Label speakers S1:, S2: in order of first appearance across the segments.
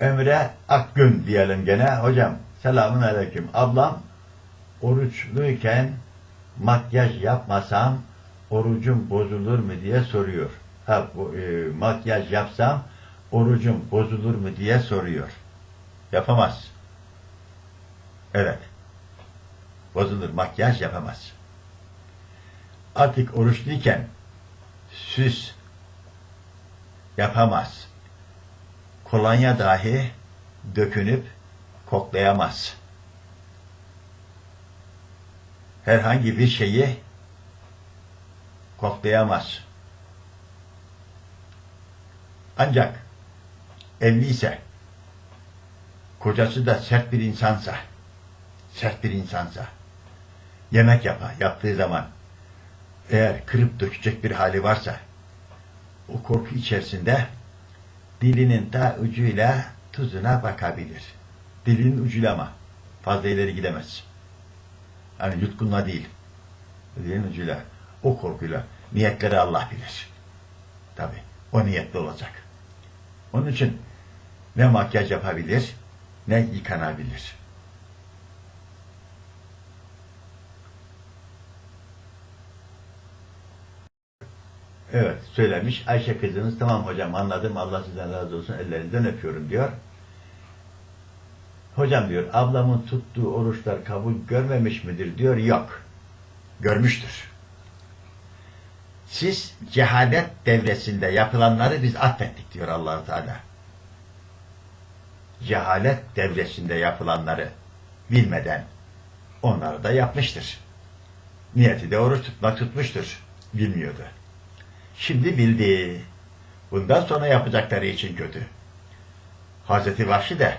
S1: Emre Akgün diyelim gene. Hocam selamun aleyküm. Ablam oruçluyken makyaj yapmasam orucum bozulur mu diye soruyor. Ha, bu, e, makyaj yapsam orucum bozulur mu diye soruyor. Yapamaz. Evet. Bozulur. Makyaj yapamaz. Artık oruçluyken süs yapamaz. Kolonya dahi dökünüp koklayamaz. Herhangi bir şeyi koklayamaz. Ancak evli ise kocası da sert bir insansa sert bir insansa yemek yapar, yaptığı zaman eğer kırıp dökecek bir hali varsa o korku içerisinde dilinin da ucuyla tuzuna bakabilir. Dilinin ucuyla ama fazla ileri gidemez. Hani yutkunla değil. Dilinin ucuyla, o korkuyla niyetleri Allah bilir. Tabi o niyetli olacak. Onun için ne makyaj yapabilir ne yıkanabilir. Evet söylemiş. Ayşe kızınız tamam hocam anladım Allah sizden razı olsun ellerinizden öpüyorum diyor. Hocam diyor ablamın tuttuğu oruçlar kabul görmemiş midir diyor. Yok. Görmüştür. Siz cehalet devresinde yapılanları biz affettik diyor allah Teala. Cehalet devresinde yapılanları bilmeden onları da yapmıştır. Niyeti de oruç tutmak tutmuştur. Bilmiyordu. Şimdi bildi. Bundan sonra yapacakları için kötü. Hazreti Vahşi de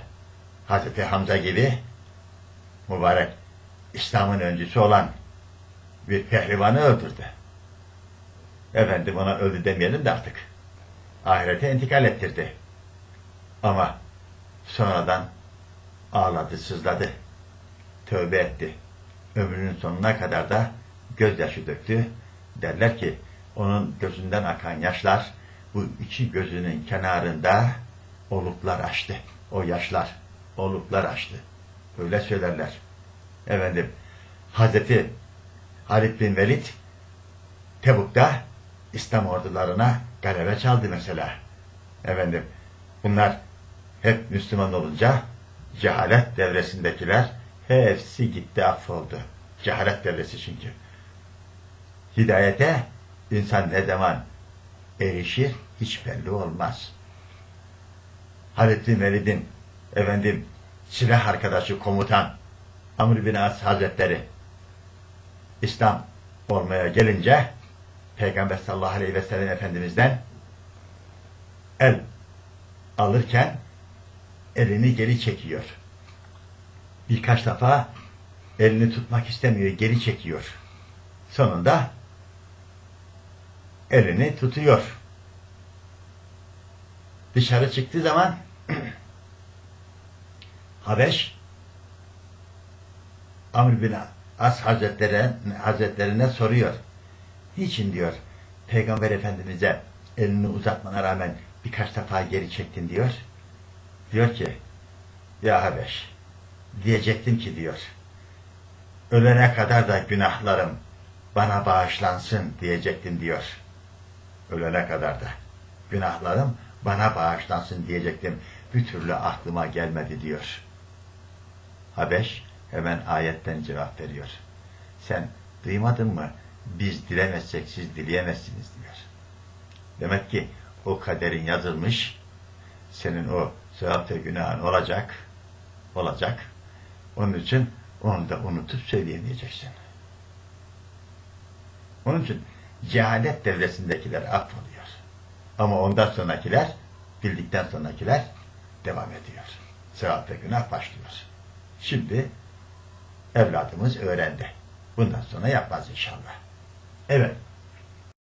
S1: Hazreti Hamza gibi mübarek İslam'ın öncüsü olan bir pehlivanı öldürdü. Efendim ona öldü demeyelim de artık. Ahirete intikal ettirdi. Ama sonradan ağladı, sızladı. Tövbe etti. Ömrünün sonuna kadar da gözyaşı döktü. Derler ki onun gözünden akan yaşlar bu iki gözünün kenarında oluklar açtı. O yaşlar oluklar açtı. Öyle söylerler. Efendim Hazreti Halid bin Velid Tebuk'ta İslam ordularına galebe çaldı mesela. Efendim bunlar hep Müslüman olunca cehalet devresindekiler hepsi gitti affoldu. Cehalet devresi çünkü. Hidayete insan ne zaman erişir hiç belli olmaz. Bin Velid'in efendim silah arkadaşı komutan Amr bin As Hazretleri İslam olmaya gelince Peygamber sallallahu aleyhi ve sellem Efendimiz'den el alırken elini geri çekiyor. Birkaç defa elini tutmak istemiyor, geri çekiyor. Sonunda elini tutuyor. Dışarı çıktığı zaman Habeş Amr bin As Hazretleri, Hazretlerine soruyor. Niçin diyor Peygamber Efendimiz'e elini uzatmana rağmen birkaç defa geri çektin diyor. Diyor ki ya Habeş diyecektim ki diyor ölene kadar da günahlarım bana bağışlansın diyecektim diyor. Ölene kadar da günahlarım bana bağışlansın diyecektim. Bir türlü aklıma gelmedi diyor. Habeş hemen ayetten cevap veriyor. Sen duymadın mı? Biz dilemezsek siz dileyemezsiniz diyor. Demek ki o kaderin yazılmış, senin o sevap ve günahın olacak, olacak. Onun için onu da unutup söyleyemeyeceksin. Onun için cehalet devresindekiler affoluyor. Ama ondan sonrakiler, bildikten sonrakiler devam ediyor. Sevap ve günah başlıyor. Şimdi evladımız öğrendi. Bundan sonra yapmaz inşallah. Evet.